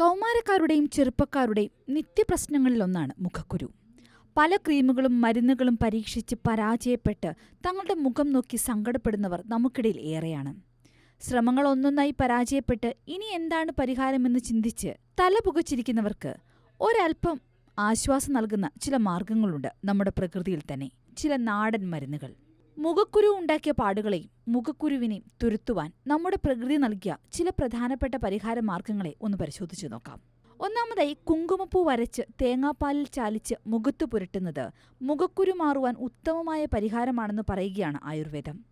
കൗമാരക്കാരുടെയും ചെറുപ്പക്കാരുടെയും നിത്യപ്രശ്നങ്ങളിലൊന്നാണ് മുഖക്കുരു. പല ക്രീമുകളും മരുന്നുകളും പരീക്ഷിച്ച് പരാജയപ്പെട്ട് തങ്ങളുടെ മുഖം നോക്കി സങ്കടപ്പെടുന്നവർ നമുക്കിടയിൽ ഏറെയാണ്. ശ്രമങ്ങൾ ഒന്നൊന്നായി പരാജയപ്പെട്ട് ഇനി എന്താണ് പരിഹാരമെന്ന് ചിന്തിച്ച് തല പുകച്ചിരിക്കുന്നവർക്ക് ഒരൽപ്പം ആശ്വാസം നൽകുന്ന ചില മാർഗങ്ങളുണ്ട് നമ്മുടെ പ്രകൃതിയിൽ തന്നെ. ചില നാടൻ മരുന്നുകൾ. മുഖക്കുരു ഉണ്ടാക്കിയ പാടുകളെയും മുഖക്കുരുവിനെയും തുരുത്തുവാൻ നമ്മുടെ പ്രകൃതി നൽകിയ ചില പ്രധാനപ്പെട്ട പരിഹാര മാർഗങ്ങളെ ഒന്ന് പരിശോധിച്ചു നോക്കാം. ഒന്നാമതായി കുങ്കുമപ്പൂ വരച്ച് തേങ്ങാപ്പാലിൽ ചാലിച്ച് മുഖത്തു പുരട്ടുന്നത് മുഖക്കുരു മാറുവാൻ ഉത്തമമായ പരിഹാരമാണെന്ന് പറയുകയാണ് ആയുർവേദം.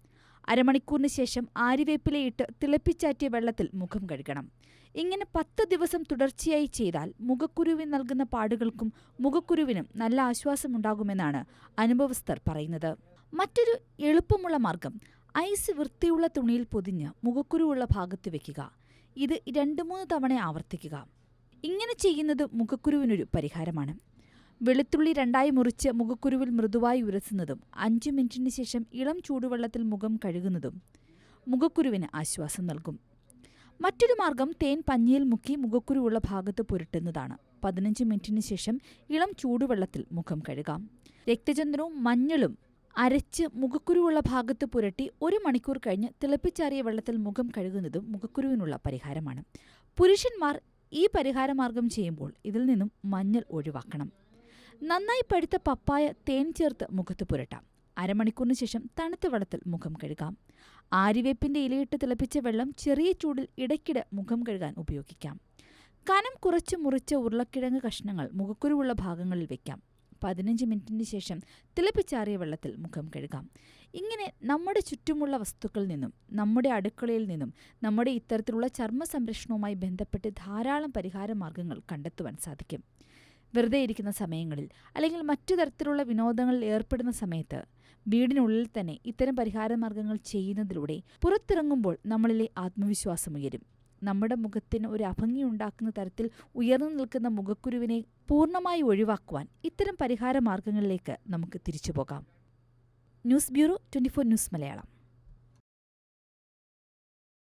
അരമണിക്കൂറിന് ശേഷം ആര്യവേപ്പിലയിട്ട് തിളപ്പിച്ചാറ്റിയ വെള്ളത്തിൽ മുഖം കഴുകണം. ഇങ്ങനെ പത്ത് ദിവസം തുടർച്ചയായി ചെയ്താൽ മുഖക്കുരുവിന് നൽകുന്ന പാടുകൾക്കും മുഖക്കുരുവിനും നല്ല ആശ്വാസമുണ്ടാകുമെന്നാണ് അനുഭവസ്ഥർ പറയുന്നത്. മറ്റൊരു എളുപ്പമുള്ള മാർഗം. ഐസ് വൃത്തിയുള്ള തുണിയിൽ പൊതിഞ്ഞ് മുഖക്കുരുവുള്ള ഭാഗത്ത് വെക്കുക. ഇത് രണ്ട് മൂന്ന് തവണ ആവർത്തിക്കുക. ഇങ്ങനെ ചെയ്യുന്നത് മുഖക്കുരുവിനൊരു പരിഹാരമാണ്. വെളുത്തുള്ളി രണ്ടായി മുറിച്ച് മുഖക്കുരുവിൽ മൃദുവായി ഉരസുന്നതും അഞ്ച് മിനിറ്റിന് ശേഷം ഇളം ചൂടുവെള്ളത്തിൽ മുഖം കഴുകുന്നതും മുഖക്കുരുവിന് ആശ്വാസം നൽകും. മറ്റൊരു മാർഗം തേൻ പഞ്ഞിയിൽ മുക്കി മുഖക്കുരുവുള്ള ഭാഗത്ത് പുരട്ടുന്നതാണ്. പതിനഞ്ച് മിനിറ്റിന് ശേഷം ഇളം ചൂടുവെള്ളത്തിൽ മുഖം കഴുകാം. രക്തചന്ദ്രവും മഞ്ഞളും അരച്ച് മുഖക്കുരുവുള്ള ഭാഗത്ത് പുരട്ടി ഒരു മണിക്കൂർ കഴിഞ്ഞ് തിളപ്പിച്ചാറിയ വെള്ളത്തിൽ മുഖം കഴുകുന്നതും മുഖക്കുരുവിനുള്ള പരിഹാരമാണ്. പുരുഷന്മാർ ഈ പരിഹാരമാർഗം ചെയ്യുമ്പോൾ ഇതിൽ നിന്നും മഞ്ഞൾ ഒഴിവാക്കണം. നന്നായി പഴുത്ത പപ്പായ തേൻ ചേർത്ത് മുഖത്ത് പുരട്ടാം. അരമണിക്കൂറിന് ശേഷം തണുത്ത വെള്ളത്തിൽ മുഖം കഴുകാം. ആരിവേപ്പിന്റെ ഇലയിട്ട് തിളപ്പിച്ച വെള്ളം ചെറിയ ചൂടിൽ ഇടയ്ക്കിടെ മുഖം കഴുകാൻ ഉപയോഗിക്കാം. കനം കുറച്ച് മുറിച്ച ഉരുളക്കിഴങ്ങ് കഷ്ണങ്ങൾ മുഖക്കുരുവുള്ള ഭാഗങ്ങളിൽ വെക്കാം. പതിനഞ്ച് മിനിറ്റിന് ശേഷം തിളപ്പിച്ചാറിയ വെള്ളത്തിൽ മുഖം കഴുകാം. ഇങ്ങനെ നമ്മുടെ ചുറ്റുമുള്ള വസ്തുക്കളിൽ നിന്നും നമ്മുടെ അടുക്കളയിൽ നിന്നും നമ്മുടെ ഇത്തരത്തിലുള്ള ചർമ്മ സംരക്ഷണവുമായി ബന്ധപ്പെട്ട് ധാരാളം പരിഹാര മാർഗങ്ങൾ കണ്ടെത്തുവാൻ സാധിക്കും. വെറുതെ ഇരിക്കുന്ന സമയങ്ങളിൽ അല്ലെങ്കിൽ മറ്റു തരത്തിലുള്ള വിനോദങ്ങളിൽ ഏർപ്പെടുന്ന സമയത്ത് വീടിനുള്ളിൽ തന്നെ ഇത്തരം പരിഹാര മാർഗങ്ങൾ ചെയ്യുന്നതിലൂടെ പുറത്തിറങ്ങുമ്പോൾ നമ്മളിലെ ആത്മവിശ്വാസം ഉയരും. നമ്മുടെ മുഖത്തിന് ഒരു അഭംഗി ഉണ്ടാക്കുന്ന തരത്തിൽ ഉയർന്നു നിൽക്കുന്ന മുഖക്കുരുവിനെ പൂർണമായി ഒഴിവാക്കുവാൻ ഇത്തരം പരിഹാര മാർഗങ്ങളിലേക്ക് നമുക്ക് തിരിച്ചു പോകാം. News bureau twenty news Malayalam.